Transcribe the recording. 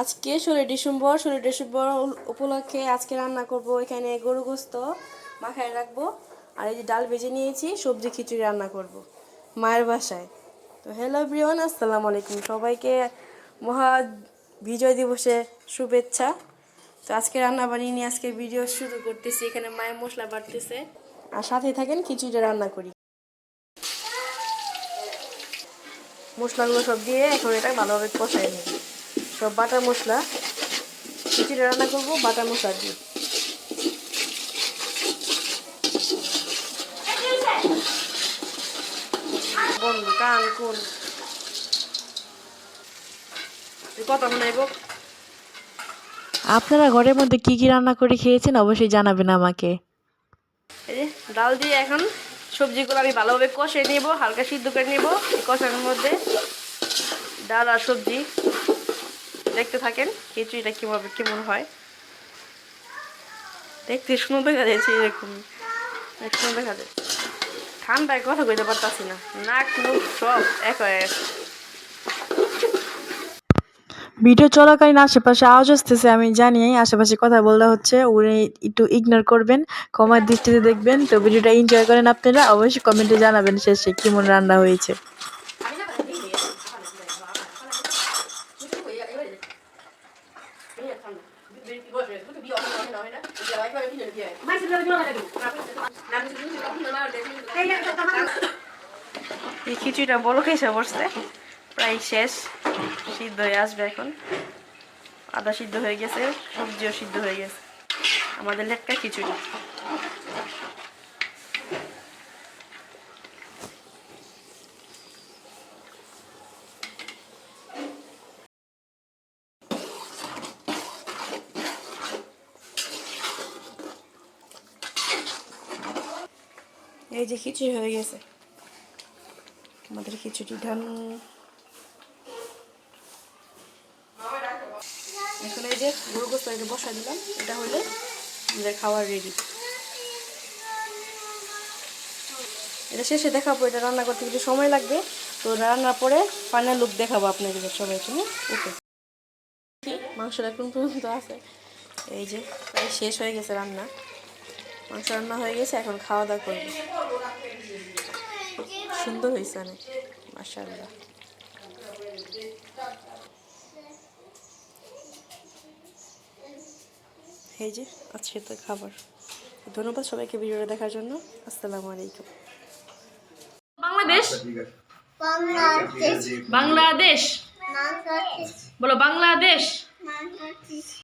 আজকে ষোলোই ডিসেম্বর ষোলোই ডিসেম্বর উপলক্ষে আজকে রান্না করব এখানে গরু গোস্ত মাখায় রাখব। আর এই যে ডাল ভেজে নিয়েছি, সবজি খিচুড়ি রান্না করব মায়ের বাসায়। তো হ্যালো ব্রিওয়ান আসসালামু আলাইকুম। সবাইকে মহা বিজয় দিবসের শুভেচ্ছা। তো আজকে রান্না বানিয়ে নিয়ে আজকে ভিডিও শুরু করতেছি, এখানে মায়ের মশলা বাড়তেছে। আর সাথে থাকেন খিচুড়ি রান্না করি। মশলাগুলো সব দিয়ে এখন এটা ভালোভাবে কষাই নিই। সব বাটার মশলা খিচুড়ি রান্না করব বাটার মশলা দিয়ে। বন্ধু কান কোন? কত নাইব আপনারা ঘরের মধ্যে কি কি রান্না করে খেয়েছেন অবশ্যই জানাবেন আমাকে। ডাল দিয়ে এখন সবজিগুলো আমি ভালোভাবে কষে নেব হালকা সিদ্ধ করে নেব কষানোর মধ্যে ডাল আর সবজি। দেখতে থাকেন, খিচুড়িটা কীভাবে কেমন হয়? দেখতে সুন্দর দেখা যাচ্ছে এরকম। সুন্দর দেখা যায় ঠান্ডায় কথা কইতে পারতাছি না। নাক, মুখ সব এক হয়ে গেছে। ভিডিও চলাকালীন আশেপাশে আওয়াজ আসতেছে, আমি জানি, আশেপাশে কথা বলা হচ্ছে, উনি একটু ইগনোর করবেন কমার দৃষ্টিতে দেখবেন। তো ভিডিওটা এনজয় করেন আপনারা, অবশ্যই কমেন্টে জানাবেন শেষে কেমন রান্না হয়েছে। এই খিচুড়িটা বলো খেয়েছে বসতে। প্রায় শেষ। সিদ্ধ হয়ে আসবে এখন। আদা সিদ্ধ হয়ে গেছে, সবজিও সিদ্ধ হয়ে গেছে। আমাদের লেটকা খিচুড়ি। এই যে খিচুড়ি হয়ে গেছে। আমাদের খিচুড়ি ধান এখন এই যে গরু গোস্ত বসা দিলাম। এটা হলে আমাদের খাওয়ার রেডি এটা শেষে দেখাবো, এটা রান্না করতে কিছু সময় লাগবে। তো রান্নার পরে ফাইনাল লুক দেখাবো আপনাদের সবাইকে হ্যাঁ? ওকে মাংসটা কোন পর্যন্ত আছে। এই যে, প্রায় শেষ হয়ে গেছে রান্না। মাংস রান্না হয়ে গেছে এখন খাওয়া দাওয়া করব। সুন্দর হয়েছে অনেক মাসাল্লাহ এই যে আজকে তো খাবার। ধন্যবাদ সবাইকে ভিডিওটা দেখার জন্য। আসসালামু আলাইকুম। বাংলাদেশ? বাংলাদেশ। বাংলাদেশ। বাংলাদেশ। বলো বাংলাদেশ।